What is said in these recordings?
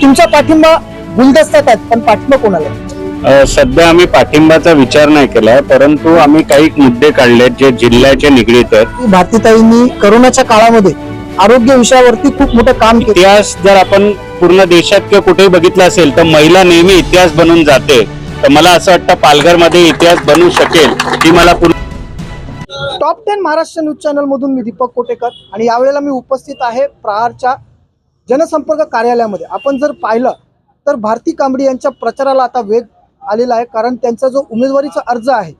तुमचा पाठिंबा गुलदस्तात पण पाठिंबा कोणाला? सध्या आम्ही पाठिंबाचा विचार नाही केला परंतु आम्ही काही मुद्दे काढले जे जिल्ह्याचे निगडीत आहेत. भारतीताईंनी करोनाच्या काळामध्ये आरोग्य विषयावरती खूप मोठं काम इतिहास जर आपण पूर्ण देशात किंवा कुठेही बघितलं असेल तर महिला नेहमी इतिहास बनून जाते. तर मला असं वाटतं पालघरमध्ये इतिहास बनू शकेल ती मला पूर्ण टॉप टेन महाराष्ट्र न्यूज चॅनलमधून मी दीपक कोटेकर आणि यावेळेला मी उपस्थित आहे प्रहारच्या जनसंपर्क कार्यालयामध्ये. आपण जर पाहिलं तर भारती कांबडी यांच्या प्रचाराला आता वेग आलेला आहे कारण त्यांचा जो उमेदवारीचा अर्ज आहे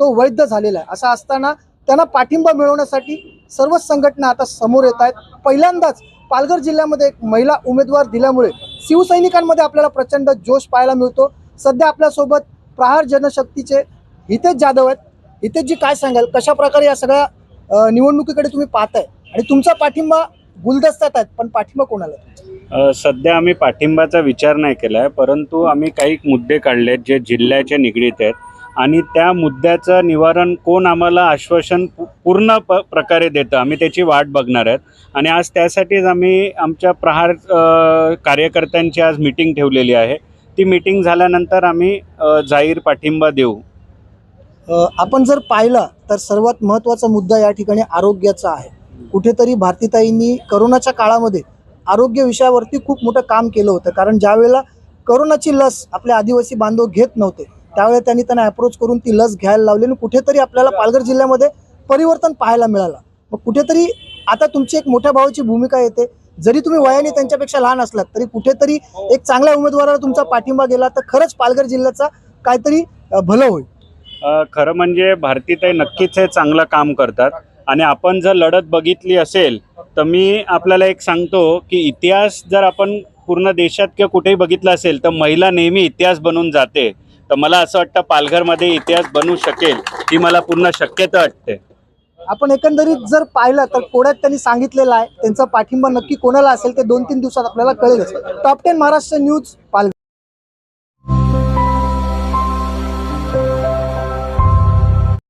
तो वैध झालेला आहे. असं असताना त्यांना पाठिंबा मिळवण्यासाठी सर्वच संघटना आता समोर येत आहेत. पहिल्यांदाच पालघर जिल्ह्यामध्ये एक महिला उमेदवार दिल्यामुळे शिवसैनिकांमध्ये आपल्याला प्रचंड जोश पाहायला मिळतो. सध्या आपल्यासोबत प्रहार जनशक्तीचे हितेश जाधव आहेत. हितेशजी काय सांगाल कशा प्रकारे या सगळ्या निवडणुकीकडे तुम्ही पाहताय? आणि तुमचा पाठिंबा गुलदस्त्यात आहेत पण पाठिंबा कोणाला आहे? सध्या आम्ही पाठिंबाचा विचार नाही केलाय परंतु आम्ही काही मुद्दे काढलेत जे जिल्ह्याचे निगडीत आहेत. आणि त्या मुद्द्याचं निवारण कोण आम्हाला आश्वासन पूर्ण प प्रकारे देतं आम्ही त्याची वाट बघणार आहेत. आणि आज त्यासाठीच आम्ही आमच्या प्रहार कार्यकर्त्यांची आज मीटिंग ठेवलेली आहे. ती मीटिंग झाल्यानंतर आम्ही जाहीर पाठिंबा देऊ. आपण जर पाहिलं तर सर्वात महत्त्वाचा मुद्दा या ठिकाणी आरोग्याचा आहे. कुठेतरी भारतीताईंनी करोनाच्या काळामध्ये आरोग्य विषयावरती खूप मोठं काम केलं होतं. कारण ज्या वेळेला करोनाची लस आपले आदिवासी बांधव घेत नव्हते त्यावेळेला त्यांनी त्यांना अप्रोच करून ती लस घ्यायला लावली आणि कुठेतरी आपल्याला पालघर जिल्ह्यामध्ये परिवर्तन पाहायला मिळालं. मग कुठेतरी आता तुमची एक मोठ्या भावाची भूमिका येते. जरी तुम्ही वयाने त्यांच्यापेक्षा लहान असलात तरी कुठेतरी एक चांगल्या उमेदवाराला तुमचा पाठिंबा गेला तर खरंच पालघर जिल्ह्याचा काहीतरी भलं होईल. खरं म्हणजे भारतीताई नक्कीच हे चांगलं काम करतात. आणि आपण जर लढत बघितली असेल तर मी आपल्याला एक सांगतो की इतिहास जर आपण पूर्ण देशात किंवा कुठेही बघितला असेल तर महिला नेहमी इतिहास बनून जाते. तर मला असं वाटतं पालघरमध्ये इतिहास बनू शकेल ही मला पूर्ण शक्यता वाटते. आपण एकंदरीत जर पाहिलं तर कोड्यात त्यांनी सांगितलेलं आहे त्यांचा पाठिंबा नक्की कोणाला असेल ते दोन तीन दिवसात आपल्याला कळेल top ten Maharashtra news Palghar.